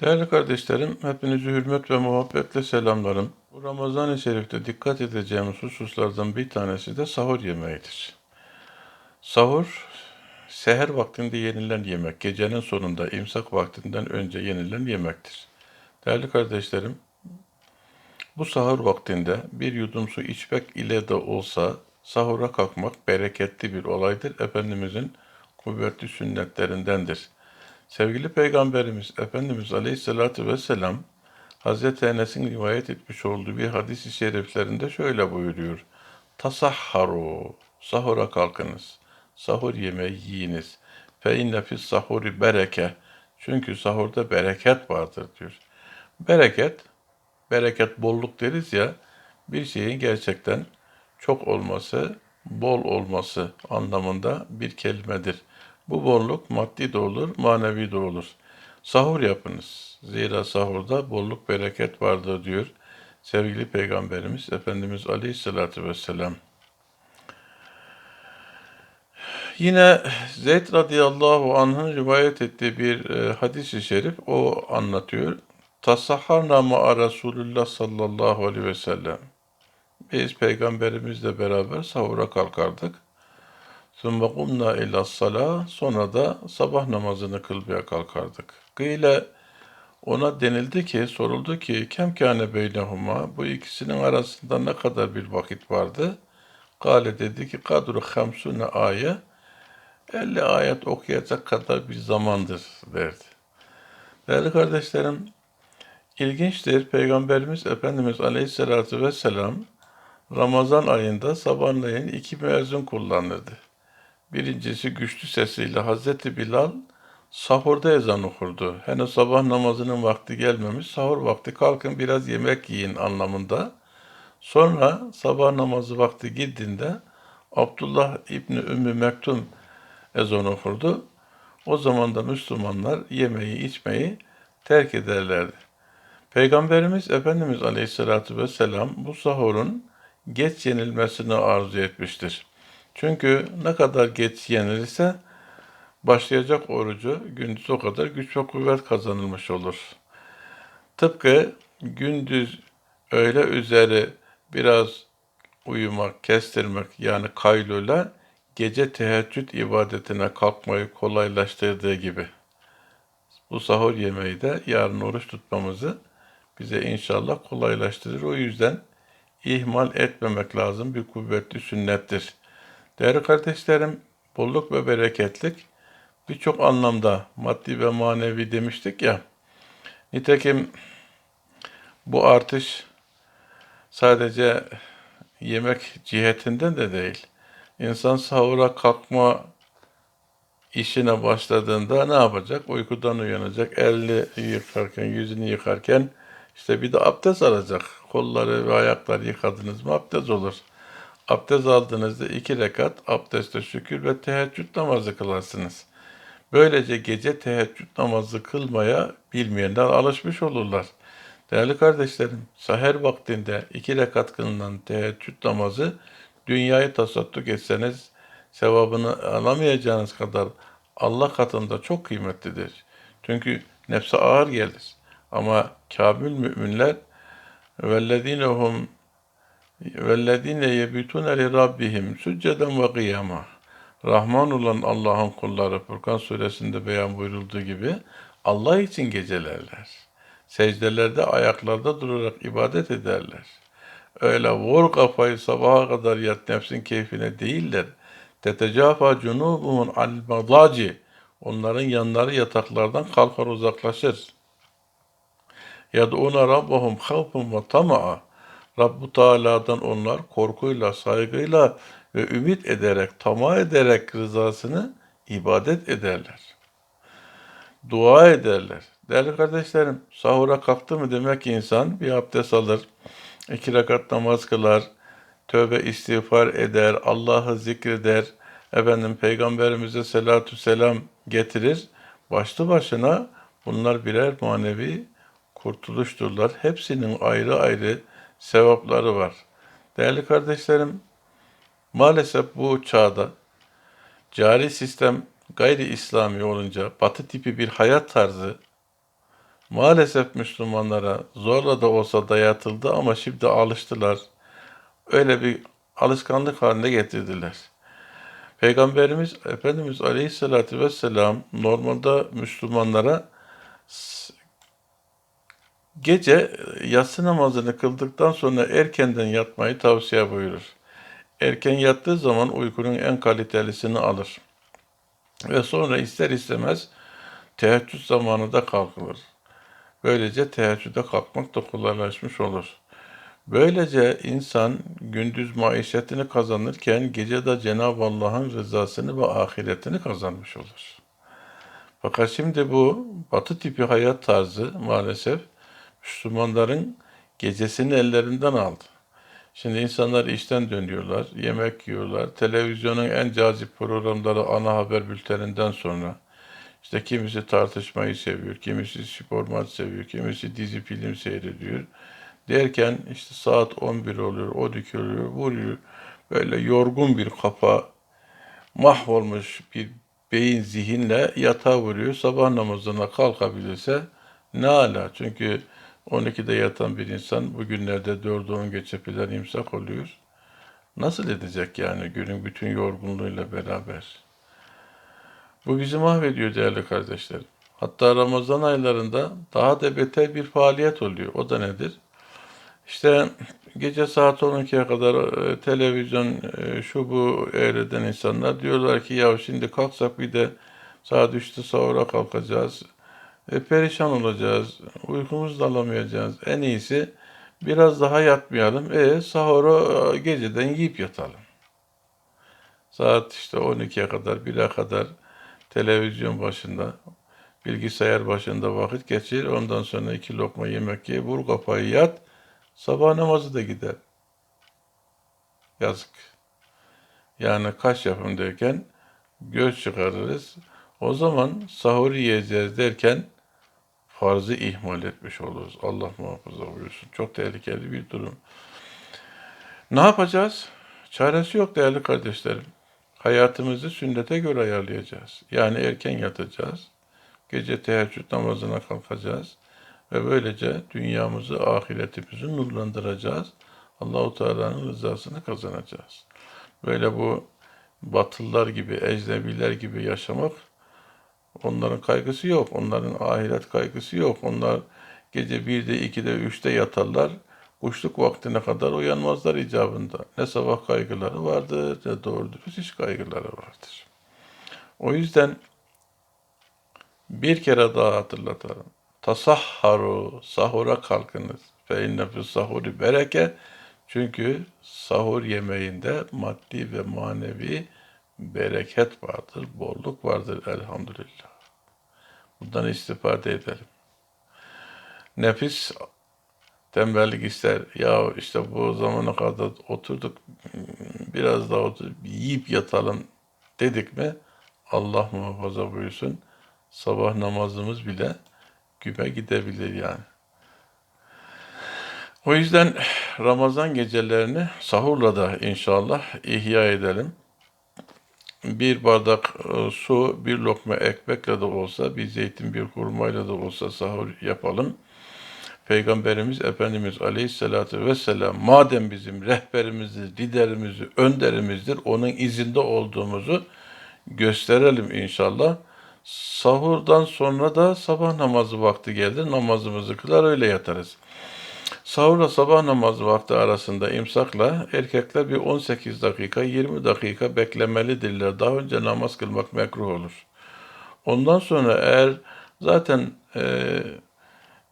Değerli kardeşlerim, hepinizi hürmet ve muhabbetle selamlarım. Bu Ramazan-ı Şerif'te dikkat edeceğimiz hususlardan bir tanesi de sahur yemeğidir. Sahur, seher vaktinde yenilen yemek, gecenin sonunda imsak vaktinden önce yenilen yemektir. Değerli kardeşlerim, bu sahur vaktinde bir yudum su içmek ile de olsa sahura kalkmak bereketli bir olaydır. Efendimizin kuvvetli sünnetlerindendir. Sevgili Peygamberimiz Efendimiz Aleyhisselatü Vesselam Hazreti Enes'in rivayet etmiş olduğu bir hadis-i şeriflerinde şöyle buyuruyor. Tasahharu, sahura kalkınız. Sahur yemeği yiyiniz. Fe inne fis sahuri bereke. Çünkü sahurda bereket vardır diyor. Bereket, bereket bolluk deriz ya, bir şeyin gerçekten çok olması, bol olması anlamında bir kelimedir. Bu bolluk maddi de olur, manevi de olur. Sahur yapınız. Zira sahurda bolluk bereket vardır diyor sevgili Peygamberimiz Efendimiz Aleyhisselatü Vesselam. Yine Zeyd radıyallahu anh'ın rivayet ettiği bir e, hadis-i şerif o anlatıyor. Tasahharna ma'a Resulullah sallallahu aleyhi ve sellem. Biz peygamberimizle beraber sahura kalkardık. Sümme kumna ila sala sonra da sabah namazını kılmaya kalkardık. Gıyle ona denildi ki, soruldu ki kem kâne beynehuma bu ikisinin arasında ne kadar bir vakit vardı? Gale dedi ki kadru hamsune ayet 50 ayet okuyacak kadar bir zamandır derdi. Değerli kardeşlerim, ilginçtir. Peygamberimiz Efendimiz Aleyhisselatü Vesselam Ramazan ayında sabahleyin iki müezzin kullanırdı. Birincisi güçlü sesiyle Hazreti Bilal sahurda ezan okurdu. Henüz sabah namazının vakti gelmemiş, sahur vakti kalkın biraz yemek yiyin anlamında. Sonra sabah namazı vakti girdiğinde Abdullah İbni Ümmü Mektum ezan okurdu. O zaman da Müslümanlar yemeği içmeyi terk ederlerdi. Peygamberimiz Efendimiz Aleyhisselatü Vesselam bu sahurun geç yenilmesini arzu etmiştir. Çünkü ne kadar geç yenilirse başlayacak orucu gündüz o kadar güç ve kuvvet kazanılmış olur. Tıpkı gündüz öğle üzeri biraz uyumak, kestirmek yani kaylula gece teheccüd ibadetine kalkmayı kolaylaştırdığı gibi. Bu sahur yemeği de yarın oruç tutmamızı bize inşallah kolaylaştırır. O yüzden ihmal etmemek lazım bir kuvvetli sünnettir. Değerli kardeşlerim, bolluk ve bereketlik birçok anlamda maddi ve manevi demiştik ya. Nitekim bu artış sadece yemek cihetinden de değil. İnsan sahura kalkma işine başladığında ne yapacak? Uykudan uyanacak, elini yıkarken, yüzünü yıkarken işte bir de abdest alacak. Kolları ve ayakları yıkadınız mı abdest olur. Abdest aldığınızda iki rekat abdestle şükür ve teheccüd namazı kılarsınız. Böylece gece teheccüd namazı kılmaya bilmeyenler alışmış olurlar. Değerli kardeşlerim, seher vaktinde iki rekat kılınan teheccüd namazı dünyayı tasadduk etseniz sevabını alamayacağınız kadar Allah katında çok kıymetlidir. Çünkü nefse ağır gelir. Ama kamil müminler vellezine yebitune li rabbihim succeden ve kıyama. Rahman olan Allah'ın kulları Furkan suresinde beyan buyurulduğu gibi Allah için gecelerler. Secdelerde ayaklarda durarak ibadet ederler. Öyle vur kafayı sabaha kadar yat nefsin keyfine değiller. Tetecafa cunubumun al. Onların yanları yataklardan kalkar uzaklaşır. Yad'una rabbahum havfun ve tama'a. Rabbu Teala'dan onlar korkuyla, saygıyla ve ümit ederek, tamah ederek rızasını ibadet ederler. Dua ederler. Değerli kardeşlerim, sahura kalktı mı demek ki insan bir abdest alır, iki rekat namaz kılar, tövbe istiğfar eder, Allah'ı zikreder, efendim peygamberimize selatü selam getirir. Başlı başına bunlar birer manevi kurtuluşturlar. Hepsinin ayrı ayrı sevapları var. Değerli kardeşlerim, maalesef bu çağda cari sistem gayri İslami olunca, batı tipi bir hayat tarzı maalesef Müslümanlara zorla da olsa dayatıldı ama şimdi alıştılar. Öyle bir alışkanlık haline getirdiler. Peygamberimiz Efendimiz Aleyhisselatü Vesselam normalde Müslümanlara gece yatsı namazını kıldıktan sonra erkenden yatmayı tavsiye buyurur. Erken yattığı zaman uykunun en kalitelisini alır. Ve sonra ister istemez teheccüd zamanı da kalkılır. Böylece teheccüde kalkmak da kolaylaşmış olur. Böylece insan gündüz maişetini kazanırken gece de Cenab-ı Allah'ın rızasını ve ahiretini kazanmış olur. Fakat şimdi bu batı tipi hayat tarzı maalesef Müslümanların gecesini ellerinden aldı. Şimdi insanlar işten dönüyorlar, yemek yiyorlar. Televizyonun en cazip programları ana haber bülteninden sonra işte kimisi tartışmayı seviyor, kimisi spor maç seviyor, kimisi dizi film seyrediyor. Derken işte saat 11 oluyor, 12 oluyor, vuruyor. Böyle yorgun bir kafa, mahvolmuş bir beyin zihinle yatağa vuruyor. Sabah namazına kalkabilirse ne ala. Çünkü 12'de yatan bir insan bugünlerde 4'ü 10 geçe falan imsak oluyor. Nasıl edecek yani günün bütün yorgunluğuyla beraber? Bu bizi mahvediyor değerli kardeşlerim. Hatta Ramazan aylarında daha da beter bir faaliyet oluyor. O da nedir? İşte gece saat 12'ye kadar e, televizyon e, şu bu eğreden insanlar diyorlar ki ya şimdi kalksak bir de saat 3'te sahura kalkacağız. E, perişan olacağız. Uykumuzu da alamayacağız. En iyisi biraz daha yatmayalım. E sahuru e, geceden yiyip yatalım. Saat işte 12'ye kadar, 1'e kadar televizyon başında, bilgisayar başında vakit geçir. Ondan sonra iki lokma yemek ye, vur kafayı yat. Sabah namazı da gider. Yazık. Yani kaş yapım derken göz çıkarırız. O zaman sahur yiyeceğiz derken farzı ihmal etmiş oluruz. Allah muhafaza buyursun. Çok tehlikeli bir durum. Ne yapacağız? Çaresi yok değerli kardeşlerim. Hayatımızı sünnete göre ayarlayacağız. Yani erken yatacağız. Gece teheccüd namazına kalkacağız. Ve böylece dünyamızı, ahiretimizi nurlandıracağız. Allahu Teala'nın rızasını kazanacağız. Böyle bu batılılar gibi, ecnebiler gibi yaşamak onların kaygısı yok. Onların ahiret kaygısı yok. Onlar gece 1'de, 2'de, 3'te yatarlar. Kuşluk vaktine kadar uyanmazlar icabında. Ne sabah kaygıları vardır, ne doğru dürüst iş kaygıları vardır. O yüzden bir kere daha hatırlatalım. Tasahharu, sahura kalkınız. Fe inne fis sahuri bereke. Çünkü sahur yemeğinde maddi ve manevi bereket vardır, bolluk vardır elhamdülillah. Bundan istifade edelim. Nefis tembellik ister. Ya işte bu zamana kadar oturduk, biraz daha otur, yiyip yatalım dedik mi Allah muhafaza buyursun sabah namazımız bile güme gidebilir yani. O yüzden Ramazan gecelerini sahurla da inşallah ihya edelim. Bir bardak e, su, bir lokma ekmekle de olsa, bir zeytin, bir hurmayla da olsa sahur yapalım. Peygamberimiz Efendimiz Aleyhisselatü Vesselam madem bizim rehberimizdir, liderimizdir, önderimizdir, onun izinde olduğumuzu gösterelim inşallah. Sahurdan sonra da sabah namazı vakti gelir. Namazımızı kılar öyle yatarız. Sahurla sabah namazı vakti arasında imsakla erkekler bir 18 dakika 20 dakika beklemelidirler. Daha önce namaz kılmak mekruh olur. Ondan sonra eğer zaten e,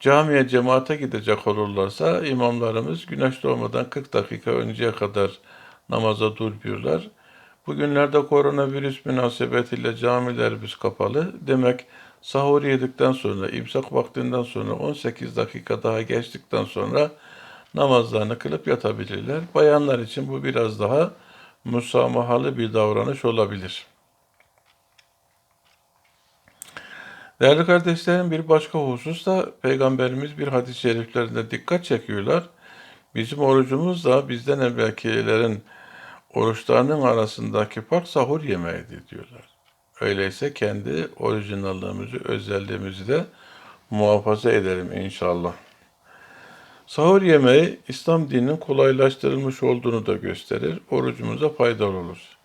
camiye cemaate gidecek olurlarsa imamlarımız güneş doğmadan 40 dakika önceye kadar namaza durmuyorlar. Bugünlerde koronavirüs münasebetiyle camilerimiz kapalı. Demek sahur yedikten sonra, imsak vaktinden sonra 18 dakika daha geçtikten sonra namazlarını kılıp yatabilirler. Bayanlar için bu biraz daha musamahalı bir davranış olabilir. Değerli kardeşlerim bir başka husus da Peygamberimiz bir hadis-i şeriflerinde dikkat çekiyorlar. Bizim orucumuz da bizden evvelkilerin oruçlarının arasındaki fark sahur yemeğidir diyorlar. Öyleyse kendi orijinallığımızı, özelliğimizi de muhafaza edelim inşallah. Sahur yemeği İslam dininin kolaylaştırılmış olduğunu da gösterir. Orucumuza faydalı olur.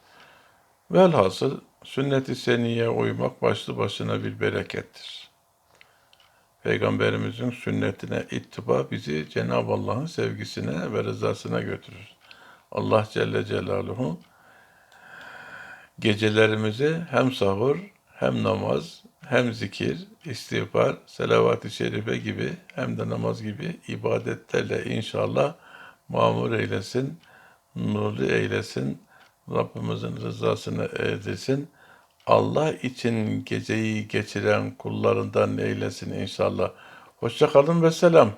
Velhasıl sünnet-i seniyye uymak başlı başına bir berekettir. Peygamberimizin sünnetine ittiba bizi Cenab-ı Allah'ın sevgisine ve rızasına götürür. Allah Celle Celaluhu gecelerimizi hem sahur, hem namaz, hem zikir, istiğfar, selavat-ı şerife gibi hem de namaz gibi ibadetlerle inşallah mamur eylesin, nurlu eylesin, Rabbimizin rızasını erdirsin. Allah için geceyi geçiren kullarından eylesin inşallah. Hoşça kalın ve selam.